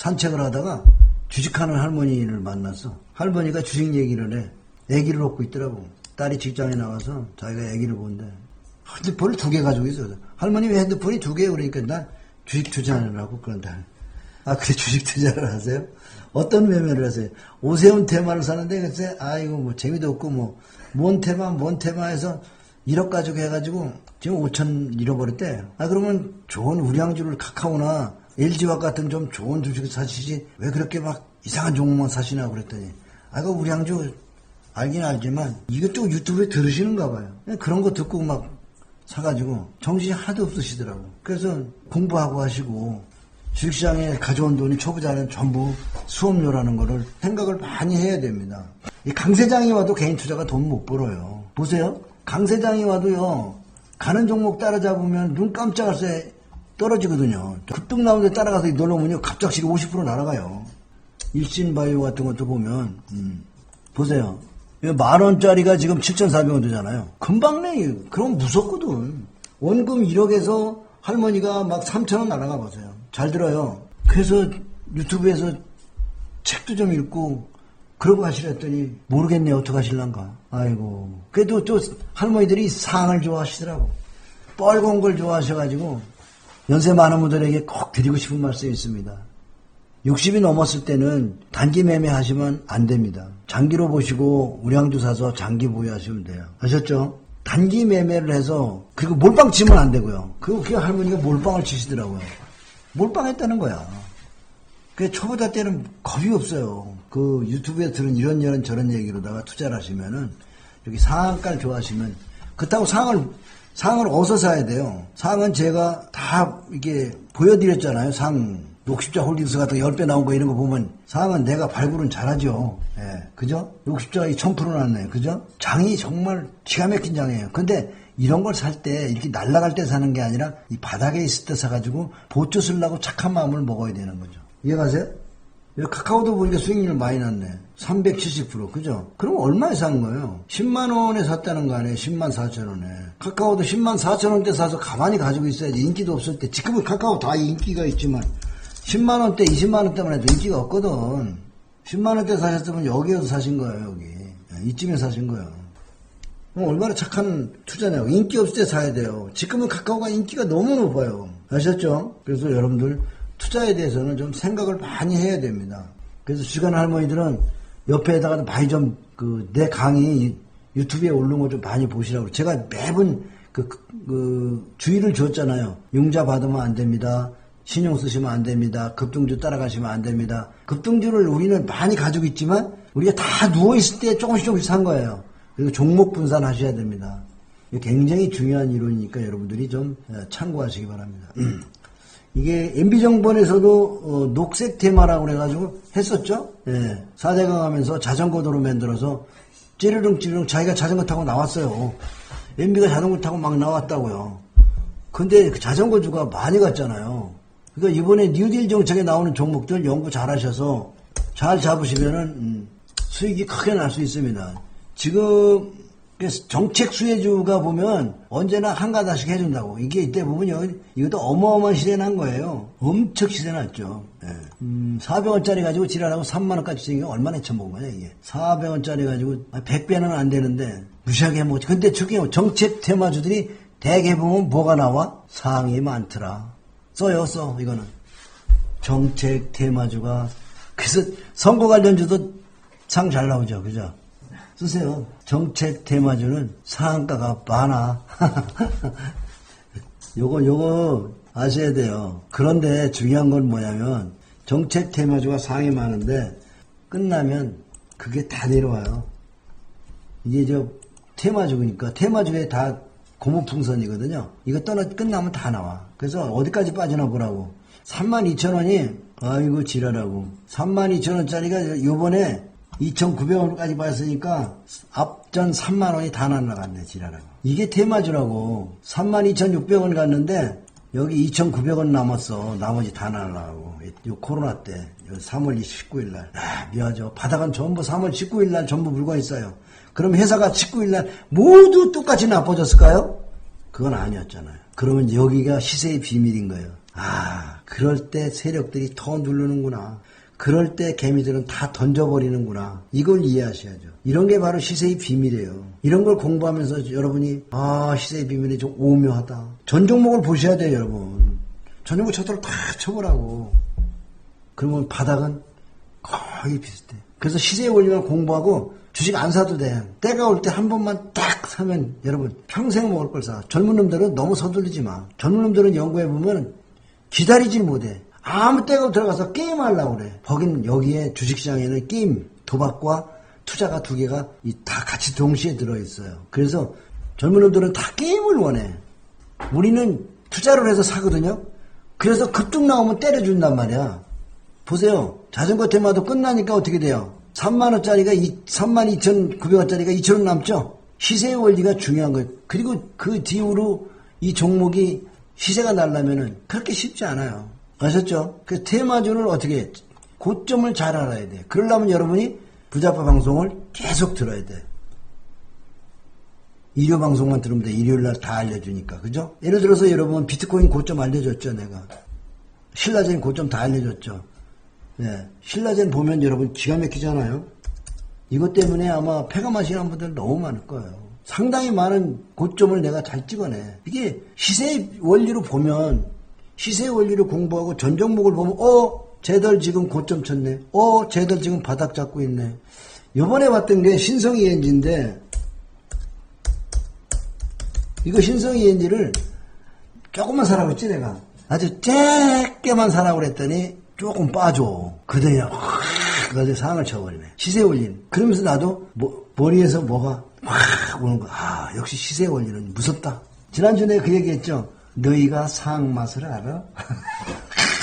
산책을 하다가 주식하는 할머니를 만났어. 할머니가 주식 얘기를 해. 애기를 얻고 있더라고. 딸이 직장에 나와서 자기가 애기를 본대. 핸드폰을 두 개 가지고 있어. 할머니 왜 핸드폰이 두 개? 그러니까 나 주식 투자하느라고 그런다. 아, 그래, 주식 투자를 하세요? 어떤 매매를 하세요? 오세훈 테마를 사는데, 글쎄, 아이고, 뭐, 재미도 없고, 뭐, 뭔 테마, 뭔 테마 해서 1억 가지고 해가지고, 지금 5천 잃어버렸대. 아, 그러면 좋은 우량주를 카카오나 LG와 같은 좀 좋은 주식을 사시지, 왜 그렇게 막 이상한 종목만 사시나 그랬더니, 아, 그 우량주 알긴 알지만, 이것도 유튜브에 들으시는가 봐요. 그런 거 듣고 막 사가지고 정신이 하나도 없으시더라고. 그래서 공부하고 하시고 주식시장에 가져온 돈이 초보자는 전부 수업료라는 거를 생각을 많이 해야 됩니다. 이 강세장이 와도 개인 투자가 돈 못 벌어요. 보세요. 강세장이 와도요. 가는 종목 따라잡으면 눈 깜짝할 새 떨어지거든요. 급등 나오는데 따라가서 놀러 오면요. 갑작스레 50% 날아가요. 일신바이오 같은 것도 보면 음, 보세요. 이거 만 원짜리가 지금 7,400원 되잖아요. 금방 내. 그럼 무섭거든. 원금 1억에서 할머니가 막 3,000원 날아가 보세요. 잘 들어요. 그래서 유튜브에서 책도 좀 읽고 그러고 하시랬더니 모르겠네 어떡 하실란가. 아이고. 그래도 또 할머니들이 상을 좋아하시더라고. 뻘건 걸 좋아하셔가지고 연세 많은 분들에게 꼭 드리고 싶은 말씀이 있습니다. 60이 넘었을 때는 단기 매매 하시면 안 됩니다. 장기로 보시고 우량주 사서 장기 보유하시면 돼요. 아셨죠? 단기 매매를 해서 그리고 몰빵 치면 안 되고요. 그리고 그 할머니가 몰빵을 치시더라고요. 몰빵했다는 거야. 그 초보자 때는 겁이 없어요. 그 유튜브에 들은 이런 이런 저런 얘기로다가 투자를 하시면은 여기 상한가를 좋아하시면 그렇다고 상을 상을 어디서 사야 돼요? 상은 제가 다 이게 보여드렸잖아요. 상 녹십자 홀딩스 같은 거 10배 나온 거 이런 거 보면 상은 내가 발굴은 잘하죠. 예, 그죠? 녹십자가 1000% 났네. 그죠? 장이 정말 기가 막힌 장이에요. 근데 이런 걸 살 때 이렇게 날아갈 때 사는 게 아니라 이 바닥에 있을 때 사가지고 보초 쓰려고 착한 마음을 먹어야 되는 거죠. 이해가세요? 카카오도 보니까 수익률 많이 났네. 370% 그죠? 그럼 얼마에 산 거예요? 10만 원에 샀다는 거 아니에요? 10만 4천 원에. 카카오도 10만 4천 원대 사서 가만히 가지고 있어야지. 인기도 없을 때. 지금은 카카오 다 인기가 있지만 10만 원대, 20만 원대만 해도 인기가 없거든. 10만 원대 사셨으면 여기에서 사신 거예요, 여기. 이쯤에 사신 거예요. 그럼 얼마나 착한 투자냐고. 인기 없을 때 사야 돼요. 지금은 카카오가 인기가 너무 높아요. 아셨죠? 그래서 여러분들 투자에 대해서는 좀 생각을 많이 해야 됩니다. 그래서 주간 할머니들은 옆에다가 많이 좀 그 내 강의 유튜브에 올린 거좀 많이 보시라고. 제가 매번 그, 그, 그 주의를 줬잖아요. 융자 받으면 안 됩니다. 신용 쓰시면 안 됩니다. 급등주 따라가시면 안 됩니다. 급등주를 우리는 많이 가지고 있지만 우리가 다 누워 있을 때 조금씩 조금씩 산 거예요. 그리고 종목 분산하셔야 됩니다. 굉장히 중요한 이론이니까 여러분들이 좀 어, 참고하시기 바랍니다. 이게 MB정본에서도 어, 녹색 테마라고 그래가지고 했었죠. 예. 4대강 하면서 자전거 도로 만들어서 찌르릉 찌르릉 자기가 자전거 타고 나왔어요. MB가 자전거 타고 막 나왔다고요. 근데 그 자전거주가 많이 갔잖아요. 그러니까 이번에 뉴딜 정책에 나오는 종목들 연구 잘 하셔서 잘 잡으시면은 음, 수익이 크게 날 수 있습니다. 지금 그래서 정책 수혜주가 보면 언제나 한 가닥씩 해준다고. 이게 이때 보면 이것도 어마어마한 시대 난 거예요. 엄청 시대 났죠. 예. 음, 400원짜리 가지고 지랄하고 3만원까지 생긴 게 얼마나 처먹은 거냐, 이게. 400원짜리 가지고 100배는 안 되는데 무시하게 해먹지. 근데 저게 정책 테마주들이 대개 보면 뭐가 나와? 상이 많더라. 써요, 써, 이거는. 정책 테마주가. 그래서 선거 관련주도 상 잘 나오죠, 그죠? 쓰세요. 정책 테마주는 상한가가 많아. 요거, 요거 아셔야 돼요. 그런데 중요한 건 뭐냐면, 정책 테마주가 상이 많은데, 끝나면 그게 다 내려와요. 이게 저 테마주니까, 테마주에 다 고무풍선이거든요. 이거 떠나, 끝나면 다 나와. 그래서 어디까지 빠지나 보라고. 32,000원이, 아이고, 지랄하고. 32,000원짜리가 요번에 2,900원까지 빠졌으니까 앞전 3만 원이 다 날라갔네, 지랄하고. 이게 테마주라고. 32,600원 갔는데 여기 2,900원 남았어. 나머지 다 날라가고. 요 코로나 때, 요 3월 19일 날. 아, 미안하죠. 바닥은 전부 3월 19일 날 전부 물고 있어요. 그럼 회사가 19일 날 모두 똑같이 나빠졌을까요? 그건 아니었잖아요. 그러면 여기가 시세의 비밀인 거예요. 아, 그럴 때 세력들이 더 누르는구나. 그럴 때 개미들은 다 던져버리는구나. 이걸 이해하셔야죠. 이런 게 바로 시세의 비밀이에요. 이런 걸 공부하면서 여러분이, 아, 시세의 비밀이 좀 오묘하다. 전 종목을 보셔야 돼요, 여러분. 전 종목 차트를 다 쳐보라고. 그러면 바닥은 거의 비슷해. 그래서 시세의 원리만 공부하고 주식 안 사도 돼. 때가 올 때 한 번만 딱 사면 여러분 평생 먹을 걸 사. 젊은 놈들은 너무 서둘리지 마. 젊은 놈들은 연구해 보면 기다리질 못해. 아무 때가 들어가서 게임하려고 그래. 거긴 여기에 주식시장에는 게임, 도박과 투자가 두 개가 이다 같이 동시에 들어있어요. 그래서 젊은 놈들은 다 게임을 원해. 우리는 투자를 해서 사거든요. 그래서 급등 나오면 때려준단 말이야. 보세요. 자전거 테마도 끝나니까 어떻게 돼요? 3만원짜리가 32,900원짜리가 2천원 남죠? 시세의 원리가 중요한 거예요. 그리고 그 뒤로 이 종목이 시세가 날려면은 그렇게 쉽지 않아요. 아셨죠? 그 테마주를 어떻게 해? 고점을 잘 알아야 돼. 그러려면 여러분이 부자파 방송을 계속 들어야 돼. 일요 방송만 들으면 돼. 일요일 날 다 알려주니까. 그죠? 예를 들어서 여러분 비트코인 고점 알려줬죠, 내가. 신라젠 고점 다 알려줬죠. 네. 신라젠 보면 여러분 기가 막히잖아요. 이것 때문에 아마 폐가 마시는 분들 너무 많을 거예요. 상당히 많은 고점을 내가 잘 찍어내. 이게 시세 원리로 보면 시세 원리를 공부하고 전 종목을 보면 어 쟤들 지금 고점 쳤네. 어 쟤들 지금 바닥 잡고 있네. 요번에 봤던 게 신성이 엔지인데 이거 신성이 엔지를 조금만 사라고 했지 내가. 아주 짧게만 사라고 그랬더니 조금 빠져. 그더니 확 그래서 상을 쳐버리네. 시세 원리는. 그러면서 나도 뭐- 머리에서 뭐가 확 오는 거야. 아 역시 시세 원리는 무섭다. 지난주에 그 얘기했죠. 너희가 상 맛을 알아?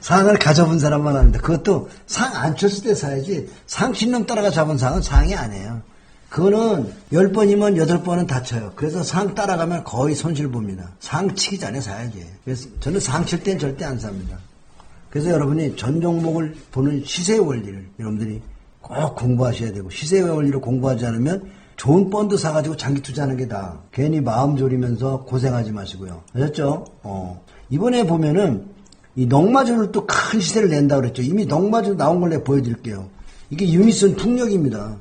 상을 가져본 사람만 아는데 그것도 상 안 쳤을 때 사야지 상 신령 따라가 잡은 상은 상이 아니에요. 그거는 열 번이면 여덟 번은 다쳐요. 그래서 상 따라가면 거의 손실 봅니다. 상 치기 전에 사야지. 그래서 저는 상 칠 땐 절대 안 삽니다. 그래서 여러분이 전 종목을 보는 시세 원리를 여러분들이 꼭 공부하셔야 되고 시세 원리를 공부하지 않으면 좋은 펀드 사가지고 장기 투자하는 게 다. 괜히 마음 졸이면서 고생하지 마시고요. 아셨죠? 어. 이번에 보면은 이 넉마주를 또 큰 시세를 낸다 그랬죠. 이미 넉마주 나온 걸 내가 보여드릴게요. 이게 유니슨 풍력입니다.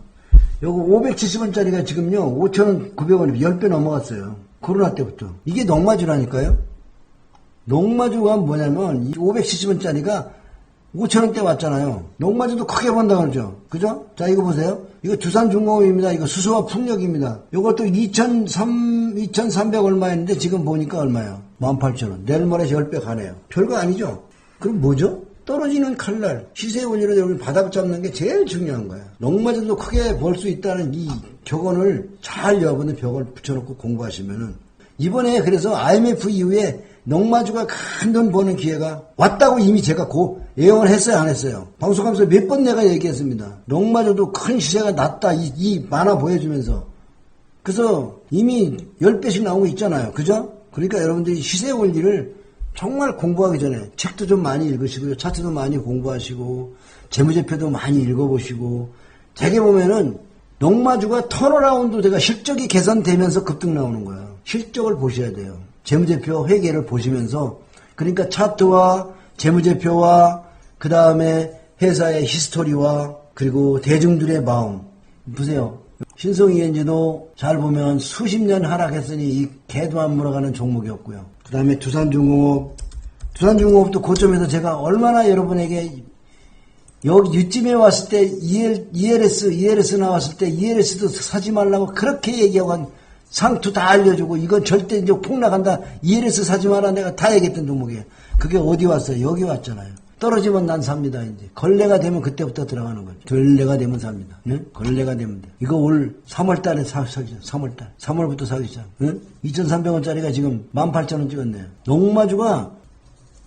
요거 570원짜리가 지금요 5,900원이 10배 넘어갔어요. 코로나 때부터. 이게 넉마주라니까요. 농마주가 뭐냐면 이 570원짜리가 5천원대 왔잖아요. 농마주도 크게 번다 그러죠. 그죠? 자 이거 보세요. 이거 두산중공업입니다. 이거 수소와 풍력입니다. 이것도 2,300 2,300 얼마였는데 지금 보니까 얼마예요? 18,000원. 내일 모레 10배 가네요. 별거 아니죠? 그럼 뭐죠? 떨어지는 칼날, 시세 원리로 여러분 바닥 잡는 게 제일 중요한 거야. 농마주도 크게 벌 수 있다는 이 격언을 잘 여러분들 벽을 붙여놓고 공부하시면은 이번에 그래서 IMF 이후에 농마주가 큰 돈 버는 기회가 왔다고 이미 제가 고 예언을 했어요, 안 했어요? 방송하면서 몇 번 내가 얘기했습니다. 농마주도 큰 시세가 났다, 이, 이 만화 보여주면서. 그래서 이미 10배씩 나온 거 있잖아요. 그죠? 그러니까 여러분들이 시세 원리를 정말 공부하기 전에 책도 좀 많이 읽으시고요. 차트도 많이 공부하시고, 재무제표도 많이 읽어보시고, 되게 보면은 농마주가 턴어라운드 제가 실적이 개선되면서 급등 나오는 거예요. 실적을 보셔야 돼요. 재무제표 회계를 보시면서 그러니까 차트와 재무제표와 그 다음에 회사의 히스토리와 그리고 대중들의 마음 보세요. 신성이엔지도 잘 보면 수십 년 하락했으니 이 개도 안 물어가는 종목이었고요. 그 다음에 두산중공업 두산중공업도 고점에서 제가 얼마나 여러분에게 여기 이쯤에 왔을 때 EL, ELS, ELS 나왔을 때 ELS도 사지 말라고 그렇게 얘기하고 한 상투 다 알려주고 이건 절대 이제 폭락한다. ELS 사지 마라 내가 다 얘기했던 종목이에요. 그게 어디 왔어요? 여기 왔잖아요. 떨어지면 난 삽니다 이제 걸레가 되면 그때부터 들어가는 거죠. 걸레가 되면 삽니다. 네? 걸레가 되면 돼. 이거 올 3월달에 사, 사기 3월달. 3월부터 사기 시작. 네? 2,300원짜리가 지금 18,000원 찍었네요. 농마주가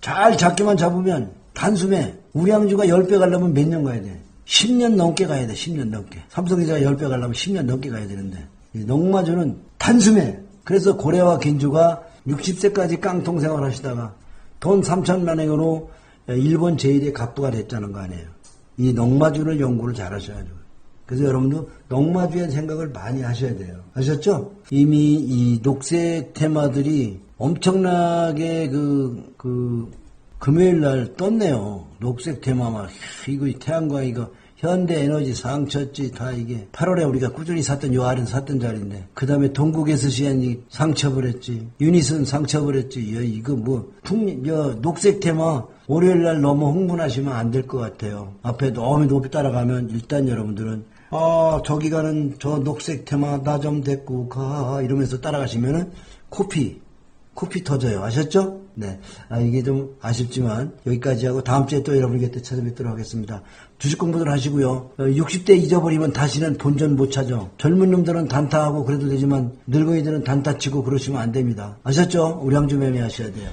잘 잡기만 잡으면 단숨에 우량주가 10배 가려면 몇 년 가야 돼? 10년 넘게 가야 돼. 10년 넘게. 삼성전자가 10배 가려면 10년 넘게 가야 되는데 이 농마주는 단숨에 그래서 고래와 긴주가 60세까지 깡통 생활 하시다가 돈 3천만 원으로 일본 제1의 갑부가 됐다는 거 아니에요. 이 농마주를 연구를 잘 하셔야죠. 그래서 여러분도 농마주의 생각을 많이 하셔야 돼요. 아셨죠? 이미 이 녹색 테마들이 엄청나게 그, 그, 금요일 날 떴네요. 녹색 테마 막, 이거 태양광 이거, 현대 에너지 상처지 다 이게 8월에 우리가 꾸준히 샀던 요 알은 샀던 자리인데 그 다음에 동국에서 했지 유니슨 상처를 했지. 야, 이거 뭐 풍, 저 녹색 테마 월요일 날 너무 흥분하시면 안 될 것 같아요. 앞에 너무 높이 따라가면 일단 여러분들은 아 저기 가는 저 녹색 테마 나 좀 데리고 가 이러면서 따라가시면은 코피 코피 터져요. 아셨죠? 네. 아, 이게 좀 아쉽지만 여기까지 하고 다음 주에 또 여러분 곁에 찾아뵙도록 하겠습니다. 주식 공부들 하시고요. 60대 잊어버리면 다시는 본전 못 찾아. 젊은 놈들은 단타하고 그래도 되지만 늙은이들은 단타 치고 그러시면 안 됩니다. 아셨죠? 우량주 매매하셔야 돼요.